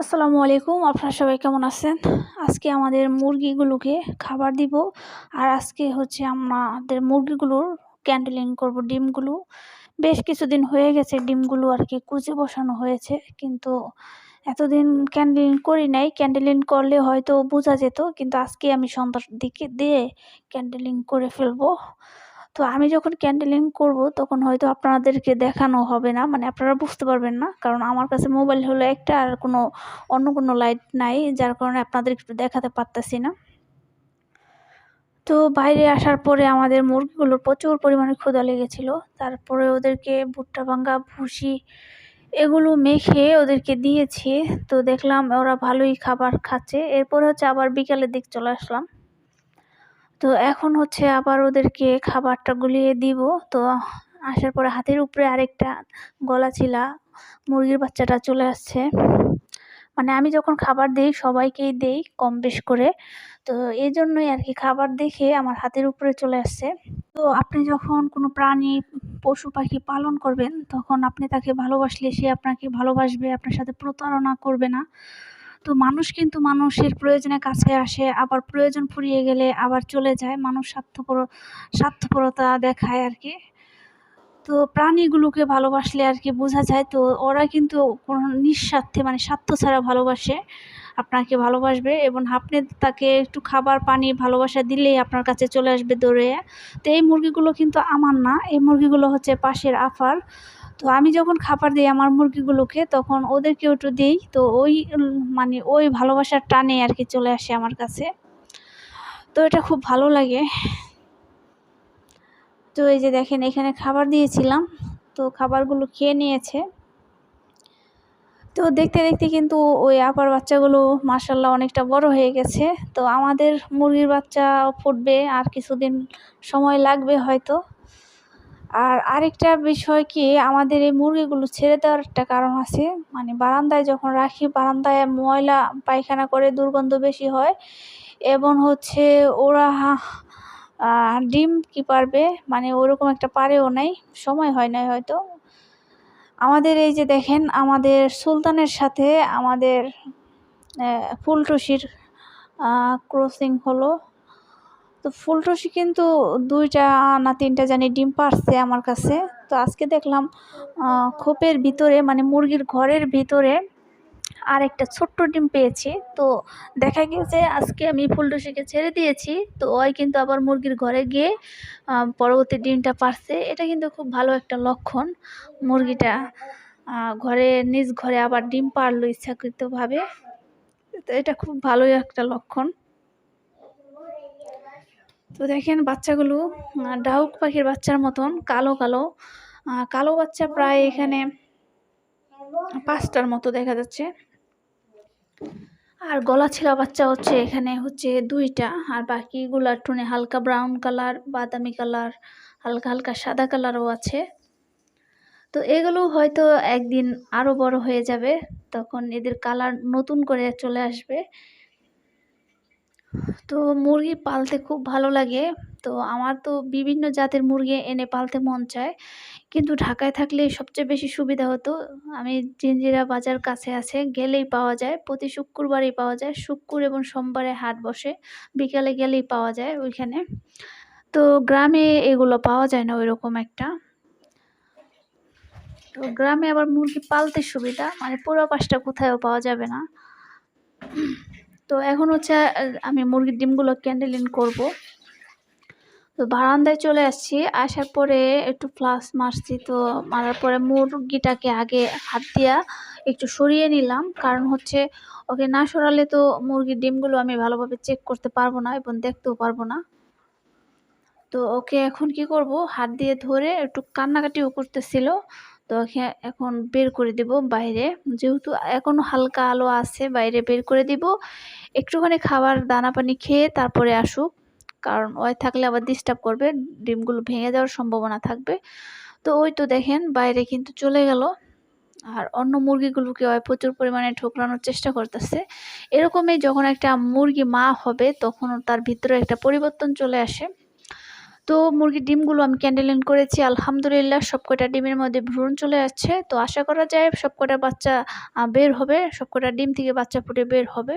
আসসালামু আলাইকুম, আপনারা সবাই কেমন আছেন? আজকে আমাদের মুরগিগুলোকে খাবার দিব। আর আজকে হচ্ছে আমাদের মুরগিগুলোর ক্যান্ডেলিং করব ডিমগুলো। বেশ কিছুদিন হয়ে গেছে ডিমগুলো আর কি কুচে বসানো হয়েছে। কিন্তু এতদিন ক্যান্ডেলিং করি নাই। ক্যান্ডেলিং করলে হয়তো বোঝা যেত, কিন্তু আজকে আমি সন্ধ্যার দিকে দিয়ে ক্যান্ডেলিং করে ফেলব। তো আমি যখন ক্যান্ডেলিং করব, তখন হয়তো আপনাদেরকে দেখানো হবে না। মানে আপনারা বুঝতে পারবেন না, কারণ আমার কাছে মোবাইল হলো একটা আর কোনো অন্য কোনো লাইট নাই, যার কারণে আপনাদের একটু দেখাতে পারতেছি না। তো বাইরে আসার পরে আমাদের মুরগিগুলোর প্রচুর পরিমাণে ক্ষুধা লেগেছিল। তারপরে ওদেরকে ভুট্টা ভাঙ্গা, ভুসি এগুলো মেখে ওদেরকে দিয়েছি। তো দেখলাম ওরা ভালোই খাবার খাচ্ছে। এরপরে হচ্ছে আবার বিকালের দিক চলে আসলাম। তো এখন হচ্ছে আবার ওদেরকে খাবারটা গুলিয়ে দিব। তো আসার পরে হাতের উপরে আরেকটা গলা ছিলা, মুরগির বাচ্চাটা চলে আসছে। মানে আমি যখন খাবার দিই, সবাইকেই দেই কম বেশ করে। তো এই জন্যই আর কি খাবার দেখে আমার হাতের উপরে চলে আসছে। তো আপনি যখন কোনো প্রাণী, পশু, পাখি পালন করবেন, তখন আপনি তাকে ভালোবাসলে সে আপনাকে ভালোবাসবে, আপনার সাথে প্রতারণা করবে না। তো মানুষ কিন্তু মানুষের প্রয়োজনে কাছে আসে, আবার প্রয়োজন ফুরিয়ে গেলে আবার চলে যায়। মানুষ স্বার্থপর, স্বার্থপরতা দেখায় আর কি তো প্রাণীগুলোকে ভালোবাসলে আর কি বোঝা যায়। তো ওরা কিন্তু কোনো নিঃস্বার্থে মানে স্বার্থ ছাড়া ভালোবাসে, আপনাকে ভালোবাসবে এবং আপনি তাকে একটু খাবার, পানি, ভালোবাসা দিলেই আপনার কাছে চলে আসবে দৌড়ে। তো এই মুরগিগুলো কিন্তু আমার না। এই মুরগিগুলো হচ্ছে পাশের আফার। তো আমি যখন খাবার দিই আমার মুরগিগুলোকে, তখন ওদেরকেও একটু দিই। তো ওই মানে ওই ভালোবাসার টানে আর কি চলে আসে আমার কাছে। তো এটা খুব ভালো লাগে। তো এই যে দেখেন, এখানে খাবার দিয়েছিলাম। তো খাবারগুলো খেয়ে নিয়েছে। তো দেখতে দেখতে কিন্তু ওই আপার বাচ্চাগুলো মার্শাল্লাহ অনেকটা বড় হয়ে গেছে। তো আমাদের মুরগির বাচ্চা ফুটবে, আর কিছুদিন সময় লাগবে হয়তো। আর আরেকটা বিষয় কি, আমাদের এই মুরগিগুলো ছেড়ে দেওয়ার একটা কারণ আছে। মানে বারান্দায় যখন রাখি, বারান্দায় ময়লা, পায়খানা করে দুর্গন্ধ বেশি হয়। এবং হচ্ছে ওরা ডিম কি পারবে? মানে ওরকম একটা পারেও নাই, সময় হয় নাই হয়তো। আমাদের এই যে দেখেন, আমাদের সুলতানের সাথে আমাদের ফুলটুসির ক্রসিং হলো। তো ফুলটুসি কিন্তু দুইটা না তিনটা জানি ডিম পারছে আমার কাছে। তো আজকে দেখলাম খোপের ভিতরে মানে মুরগির ঘরের ভিতরে আর একটা ছোট্ট ডিম পেয়েছি। তো দেখা গেছে আজকে আমি ফুলটুসিকে ছেড়ে দিয়েছি। তো ওই কিন্তু আবার মুরগির ঘরে গিয়ে পরবর্তী ডিমটা পারছে। এটা কিন্তু খুব ভালো একটা লক্ষণ। মুরগিটা ঘরে, নিজ ঘরে আবার ডিম পারল ইচ্ছাকৃতভাবে। তো এটা খুব ভালোই একটা লক্ষণ। তো দেখেন বাচ্চাগুলো ডাউক পাখির বাচ্চার মতন, কালো কালো। কালো বাচ্চা প্রায় এখানে পাঁচটার মতো দেখা যাচ্ছে। আর গলা ছেঁড়া বাচ্চা হচ্ছে এখানে হচ্ছে দুইটা, আর বাকিগুলার টুনে হালকা ব্রাউন কালার, বাদামি কালার, হালকা হালকা সাদা কালারও আছে। তো এগুলো হয়তো একদিন আরও বড় হয়ে যাবে, তখন এদের কালার নতুন করে চলে আসবে। তো মুরগি পালতে খুব ভালো লাগে। তো আমার তো বিভিন্ন জাতের মুরগি এনে পালতে মন চায়। কিন্তু ঢাকায় থাকলে সবচেয়ে বেশি সুবিধা হতো। আমি জিঞ্জিরা বাজার কাছে আছে, গেলেই পাওয়া যায়। প্রতি শুক্রবারই পাওয়া যায়। শুক্র এবং সোমবারে হাট বসে। বিকালে গেলেই পাওয়া যায় ওইখানে। তো গ্রামে এগুলো পাওয়া যায় না ওইরকম একটা। তো গ্রামে আবার মুরগি পালতে সুবিধা? মানে পুরো পাশটা কোথায়ও পাওয়া যাবে না। তো এখন হচ্ছে আমি মুরগির ডিমগুলো ক্যান্ডেলিন করব। তো বারান্দায় চলে আসছি, আসার পরে একটু ফ্লাস মারছি, তো মারার পরে মুরগিটাকে আগে হাত দিয়া একটু সরিয়ে নিলাম। কারণ হচ্ছে, ওকে না সরালে তো মুরগির ডিমগুলো আমি ভালোভাবে চেক করতে পারব না এবং দেখতেও পারব না। তো ওকে এখন কি করব? হাত দিয়ে ধরে একটু কান্নাকাটিও করতেছিল। তো এখন বের করে দিব বাইরে। যেহেতু এখনও হালকা আলো আছে, বাইরে বের করে দিব। একটুখানি খাবার, দানা পানি খেয়ে তারপরে আসুক। কারণ ওই থাকলে আবার ডিস্টার্ব করবে, ডিমগুলো ভেঙে যাওয়ার সম্ভাবনা থাকবে। তো ওই তো দেখেন, বাইরে কিন্তু চলে গেল। আর অন্য মুরগিগুলোকে প্রচুর পরিমাণে ঠোকরানোর চেষ্টা করতেছে। এরকমই যখন একটা মুরগি মা হবে তখন তার ভিতরে একটা পরিবর্তন চলে আসে। তো মুরগির ডিমগুলো আমি ক্যান্ডেলিং করেছি, আলহামদুলিল্লাহ সবকটা ডিমের মধ্যে ভ্রূণ চলে আসছে। তো আশা করা যায় সবকটা বাচ্চা বের হবে, সবকটা ডিম থেকে বাচ্চা ফুটে বের হবে।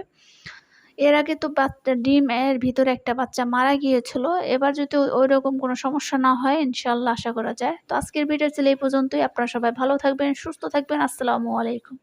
এর আগে তো বাচ্চা ডিম এর ভিতরে একটা বাচ্চা মারা গিয়েছিল। এবার যদি ওই রকম কোনো সমস্যা না হয় ইনশাল্লাহ আশা করা যায়। তো আজকের ভিডিও ছিল এই পর্যন্তই। আপনারা সবাই ভালো থাকবেন, সুস্থ থাকবেন। আসসালামু আলাইকুম।